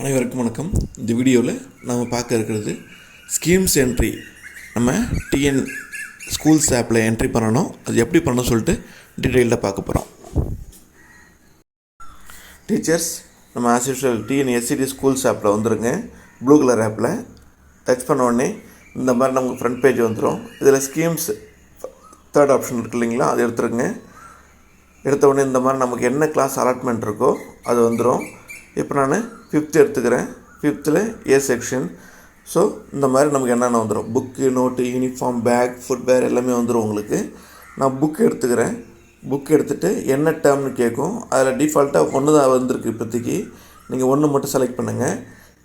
அனைவருக்கும் வணக்கம். இந்த வீடியோவில் நம்ம பார்க்க இருக்கிறது ஸ்கீம்ஸ் என்ட்ரி நம்ம டிஎன் ஸ்கூல்ஸ் ஆப்பில் என்ட்ரி பண்ணணும். அது எப்படி பண்ணணும் சொல்லிட்டு டீட்டெயில்டாக பார்க்க போகிறோம் டீச்சர்ஸ் நம்ம as usual TN SCD schools ஆப்பில் வந்துருங்க. ப்ளூ கலர் ஆப்பில் டச் பண்ண உடனே இந்த மாதிரி நமக்கு ஃப்ரண்ட் பேஜ் வந்துடும் இதில் ஸ்கீம்ஸ் தேர்ட் ஆப்ஷன் இருக்கு இல்லைங்களா? அது எடுத்துருங்க. எடுத்த உடனே இந்த மாதிரி நமக்கு என்ன கிளாஸ் அலாட்மெண்ட் இருக்கோ அது வந்துடும் இப்போ நான் ஃபிஃப்த் எடுத்துக்கிறேன். ஃபிஃப்த்தில் ஏ செக்ஷன் ஸோ இந்த மாதிரி நமக்கு என்னென்ன வந்துடும் book note uniform bag footwear எல்லாமே வந்துடும் உங்களுக்கு. நான் புக் எடுத்துக்கிறேன். புக் எடுத்துகிட்டு என்ன டேர்ம்னு கேட்கும். அதில் டிஃபால்ட்டாக ஒன்று தான் வந்திருக்கு இப்போதைக்கு. நீங்கள் ஒன்று மட்டும் செலக்ட் பண்ணுங்கள்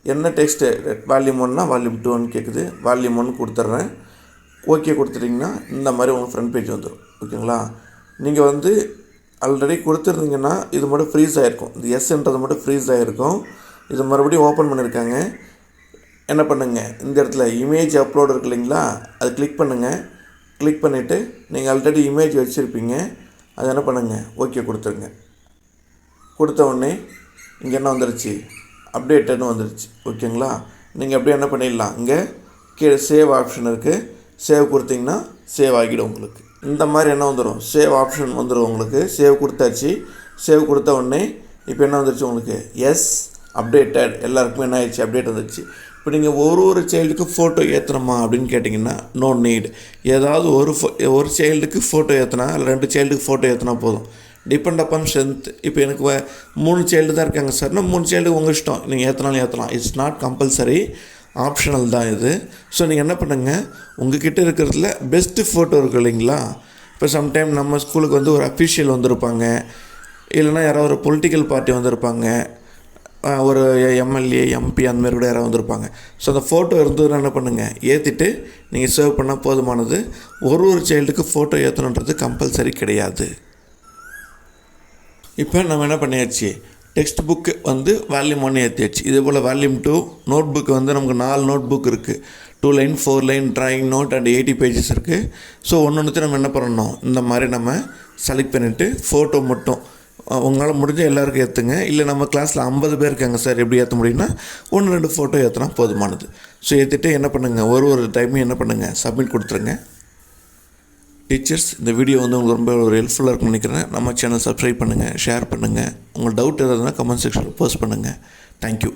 என்ன டெக்ஸ்ட்டு வால்யூம் ஒன்னா வால்யூம் டூன்னு கேட்குது வால்யூம் ஒன்று கொடுத்துட்றேன். ஓகே கொடுத்துட்டிங்கன்னா இந்த மாதிரி உங்கள் ஃப்ரண்ட் பேஜ் வந்துடும் ஓகேங்களா நீங்கள் வந்து ஆல்ரெடி கொடுத்துருந்தீங்கன்னா இது மட்டும் ஃப்ரீஸ் ஆகிருக்கும் இந்த எஸ்ன்றது மட்டும் ஃப்ரீஸ் ஆகிருக்கும் இது மறுபடியும் ஓப்பன் பண்ணியிருக்காங்க என்ன பண்ணுங்கள் இந்த இடத்துல இமேஜ் அப்லோட் இருக்கு இல்லைங்களா? அது கிளிக் பண்ணுங்கள் கிளிக் பண்ணிவிட்டு நீங்கள் ஆல்ரெடி இமேஜ் வச்சுருப்பீங்க. அதை என்ன பண்ணுங்கள் ஓகே கொடுத்துருங்க. கொடுத்த உடனே இங்கே என்ன வந்துருச்சு? அப்டேட்டட்னு வந்துருச்சு. ஓகேங்களா நீங்கள் அப்படியே என்ன பண்ணிடலாம். இங்கே கீழே சேவ் ஆப்ஷன் இருக்குது சேவ் கொடுத்தீங்கன்னா சேவ் ஆகிடும் உங்களுக்கு. இந்த மாதிரி என்ன வந்துடும் சேவ் ஆப்ஷன் வந்துடும் உங்களுக்கு. சேவ் கொடுத்தாச்சு. சேவ் கொடுத்த உடனே இப்போ என்ன வந்துருச்சு உங்களுக்கு? எஸ் அப்டேட்டட் எல்லாருக்குமே என்ன ஆயிடுச்சு? அப்டேட் வந்துடுச்சு இப்போ நீங்கள் ஒரு ஒரு சைல்டுக்கும் ஃபோட்டோ ஏற்றணுமா அப்படின்னு கேட்டிங்கன்னா நோ நீட் ஏதாவது ஒரு ஃபோ ஒரு சைல்டுக்கு ஃபோட்டோ ஏற்றினா இல்லை ரெண்டு சைல்டுக்கு ஃபோட்டோ ஏற்றினா போதும். டிபெண்ட் அப்பான் ஸ்ட்ரென்த் இப்போ எனக்கு மூணு சைல்டு தான் இருக்காங்க சார்னா மூணு சைல்டு உங்கள் இஷ்டம். நீங்கள் ஏற்றினாலும் ஏற்றலாம் இட்ஸ் நாட் கம்பல்சரி ஆப்ஷனல் தான் இது. ஸோ நீங்கள் என்ன பண்ணுங்கள் உங்ககிட்ட இருக்கிறதுல பெஸ்ட்டு ஃபோட்டோ இருக்கு இல்லைங்களா? இப்போ சம்டைம் நம்ம ஸ்கூலுக்கு வந்து ஒரு அஃபிஷியல் வந்திருப்பாங்க. இல்லைன்னா யாராவது ஒரு பொலிட்டிக்கல் பார்ட்டி வந்திருப்பாங்க. ஒரு எம்எல்ஏ எம்பி அந்த மாதிரி கூட யாராவது வந்திருப்பாங்க. ஸோ அந்த ஃபோட்டோ இருந்ததுன்னா என்ன பண்ணுங்கள் ஏற்றிட்டு நீங்கள் சர்வ் பண்ணால் போதுமானது. ஒரு ஒரு சைல்டுக்கு ஃபோட்டோ ஏற்றணுன்றது கம்பல்சரி கிடையாது. இப்போ நம்ம என்ன பண்ணியாச்சு? டெக்ஸ்ட் புக்கு வந்து வால்யூம் ஒன்று ஏற்றியாச்சு இதே போல் வால்யூம் டூ நோட் புக் வந்து நமக்கு நாலு நோட் புக் இருக்குது two line four line drawing note and eighty pages இருக்குது ஸோ ஒன்று ஒன்றுத்தையும் நம்ம என்ன பண்ணணும்? இந்த மாதிரி நம்ம செலக்ட் பண்ணிவிட்டு ஃபோட்டோ மட்டும் உங்களால் முடிஞ்ச எல்லாருக்கும் ஏற்றுங்க இல்லை நம்ம கிளாஸில் ஐம்பது பேர் இருக்காங்க சார். எப்படி ஏற்ற முடியும்னா ஒன்று ரெண்டு ஃபோட்டோ ஏற்றினா போதுமானது. ஸோ ஏற்றிட்டு என்ன பண்ணுங்கள் ஒரு ஒரு டைமும் என்ன பண்ணுங்கள் சப்மிட் கொடுத்துருங்க. டீச்சர்ஸ் இந்த வீடியோ வந்து உங்களுக்கு ரொம்ப ஒரு ஹெல்ப்ஃபுல்லாக இருக்கும்னு நினைக்கிறேன். நம்ம சேனல் சப்ஸ்கிரைப் பண்ணுங்கள் ஷேர் பண்ணுங்கள் உங்கள் டவுட் எதாவதுனா கமெண்ட் செக்ஷனில் போஸ்ட் பண்ணுங்கள் தேங்க்யூ